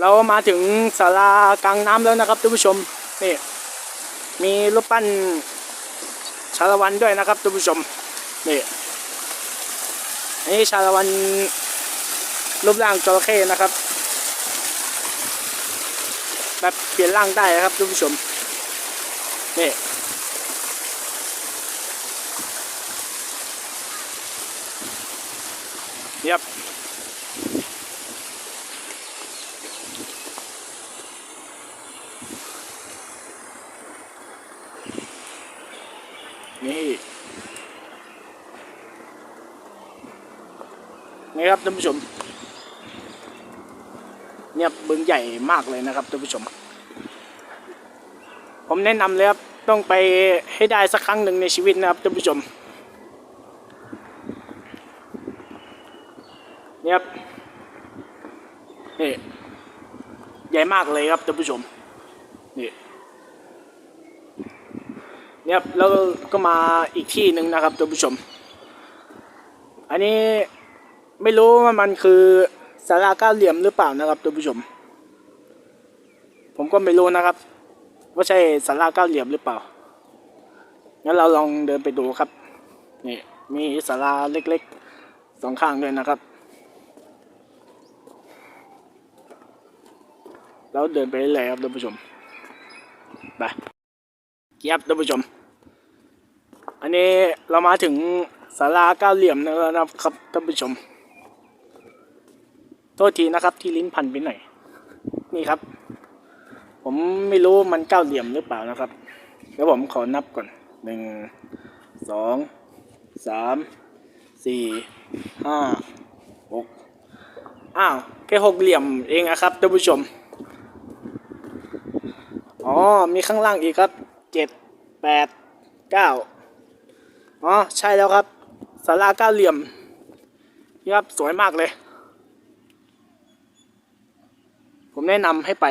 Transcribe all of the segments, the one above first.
เรามาถึงศาลากลางน้ำแล้วนะครับท่านผู้ชมนี่มีรูปปั้นชาละวันด้วยนะครับท่านผู้ชมนี่นนี้ชาละวันรูปร่างจระเข้นะครับแบบเปลี่ยนร่างได้นะครับท่านผู้ชมนี่เยียบ นี่นี่ครับท่านผู้ชม เนี่ยบึงใหญ่มากเลยนะครับท่านผู้ชม ผมแนะนำเลยครับต้องไปให้ได้สักครั้งหนึ่งในชีวิตนะครับท่านผู้ชมเนี่ยครับนี่ใหญ่มากเลยครับท่านผู้ชมนี่ เนี่ยครับแล้วก็มาอีกที่หนึ่งนะครับท่านผู้ชม อันนี้ไม่รู้ว่ามันคือสาราเก้าเหลี่ยมหรือเปล่านะครับท่านผู้ชม ผมก็ไม่รู้นะครับ ว่าใช่สาราเก้าเหลี่ยมหรือเปล่างั้นเราลองเดินไปดูครับนี่มีสาราเล็กๆสองข้างด้วยนะครับ แล้วเดินไปเรื่อยครับท่านผู้ชมไป เกียบท่านผู้ชม อันนี้เรามาถึงศาลาเก้าเหลี่ยมแล้วนะครับท่านผู้ชม โทษทีนะครับที่ลิ้นพันไปหน่อย นี่ครับ ผมไม่รู้มันเก้าเหลี่ยมหรือเปล่านะครับ เดี๋ยวผมขอนับก่อนหนึ่งสองสามสี่ห้าหกอ้าวแค่หกเหลี่ยมเองนะครับท่านผู้ชม อ๋อ มีข้างล่างอีกครับ เจ็ดแปดเก้าอ๋อใช่แล้วครับศาลาเก้าเหลี่ยมนี่ครับสวยมากเลย ผมแนะนำให้ไป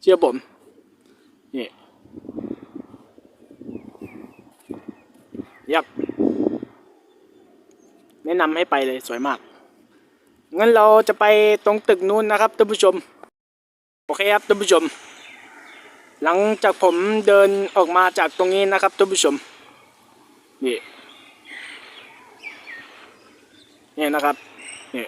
เชื่อผม นี่ยับแนะนำให้ไปเลยสวยมาก งั้นเราจะไปตรงตึกนู้นนะครับท่านผู้ชม โอเคครับท่านผู้ชม หลังจากผมเดินออกมาจากตรงนี้นะครับท่านผู้ชมนี่นี่นะครับนี่